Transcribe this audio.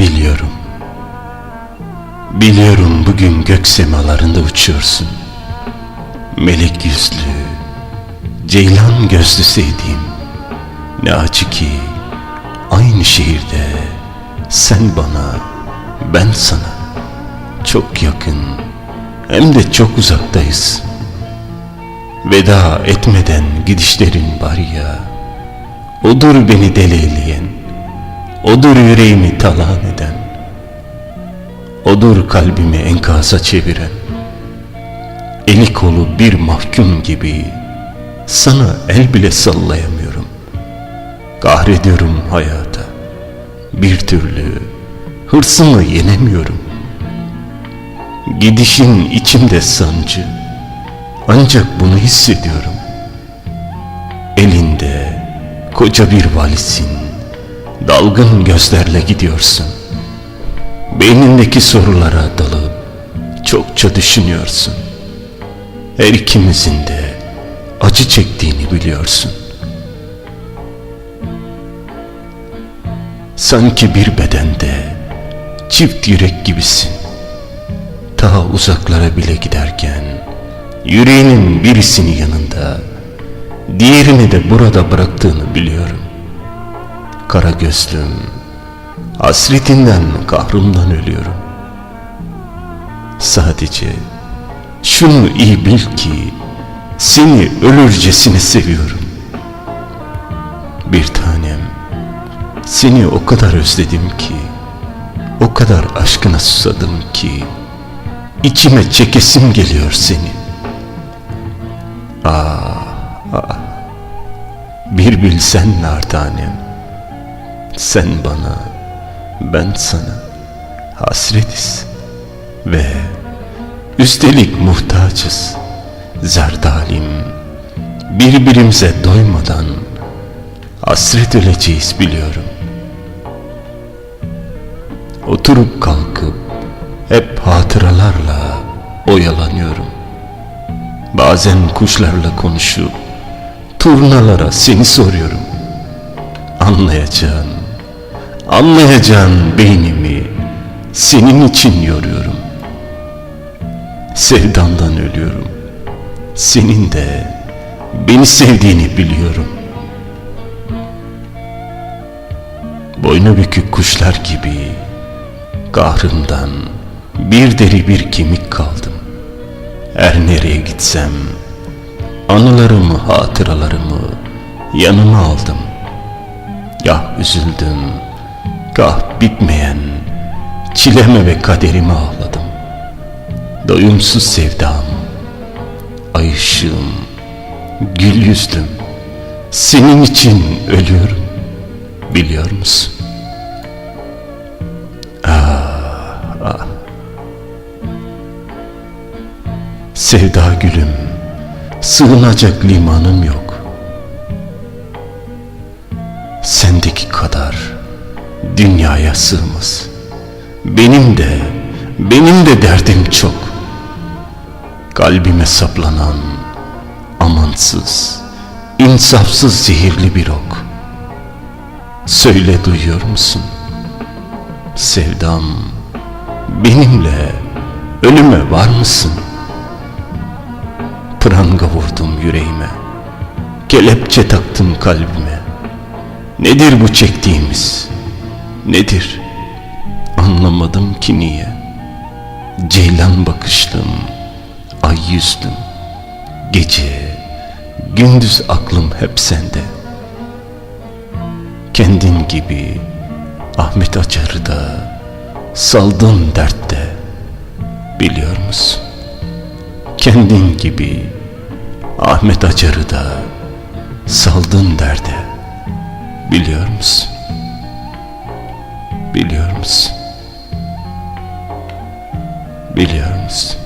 Biliyorum. Biliyorum bugün gök semalarında uçuyorsun. Melek yüzlü, ceylan gözlü sevdiğim. Ne acı ki aynı şehirde sen bana, ben sana. Çok yakın hem de çok uzaktayız. Veda etmeden gidişlerin var ya, odur beni deleyleyen, odur yüreğimi talan eden, odur kalbimi enkaza çeviren, eli kolu bir mahkum gibi sana el bile sallayamıyorum. Kahrediyorum hayata, bir türlü hırsımı yenemiyorum. Gidişin içimde sancı, ancak bunu hissediyorum. Elinde koca bir valisin, dalgın gözlerle gidiyorsun. Beynindeki sorulara dalıp çokça düşünüyorsun. Her ikimizin de acı çektiğini biliyorsun. Sanki bir bedende çift yürek gibisin. Ta uzaklara bile giderken yüreğinin birisini yanında, diğerini de burada bıraktığını biliyorum. Kara gözlüm, hasretinden, kahrımdan ölüyorum. Sadece şunu iyi bil ki seni ölürcesine seviyorum. Bir tanem, seni o kadar özledim ki, o kadar aşkına susadım ki, içime çekesim geliyor seni. Ah, ah, bir bilsen nar tanem, sen bana, ben sana hasretiz ve üstelik muhtaçız. Zerdalim, birbirimize doymadan hasret öleceğiz biliyorum. Oturup kalkıp hep hatıralarla oyalanıyorum. Bazen kuşlarla konuşup turnalara seni soruyorum. Anlayacağın, anlayacağın beynimi senin için yoruyorum. Sevdandan ölüyorum. Senin de beni sevdiğini biliyorum. Boynu bükük kuşlar gibi kahrından bir deri bir kemik kaldım. Her nereye gitsem anılarımı, hatıralarımı yanıma aldım. Gah üzüldüm, gah bitmeyen çileme ve kaderime ağladım. Doyumsuz sevdam, ay ışığım, gül yüzlüm, senin için ölüyorum, biliyor musun? Ah, ah. Sevda gülüm, sığınacak limanım yok. Sendeki kadar dünyaya sığmaz. Benim de, benim de derdim çok. Kalbime saplanan amansız, insafsız zehirli bir ok. Söyle duyuyor musun? Sevdam, benimle ölüme var mısın? Pranga vurdum yüreğime, kelepçe taktım kalbime. Nedir bu çektiğimiz? Nedir? Anlamadım ki niye. Ceylan bakışlım, ay yüzlüm, gece, gündüz aklım hep sende. Kendin gibi Ahmet Acar'ı da saldın dertte, biliyor musun? Kendin gibi Ahmet Acar'ı da saldın derde, biliyor musun? Musun?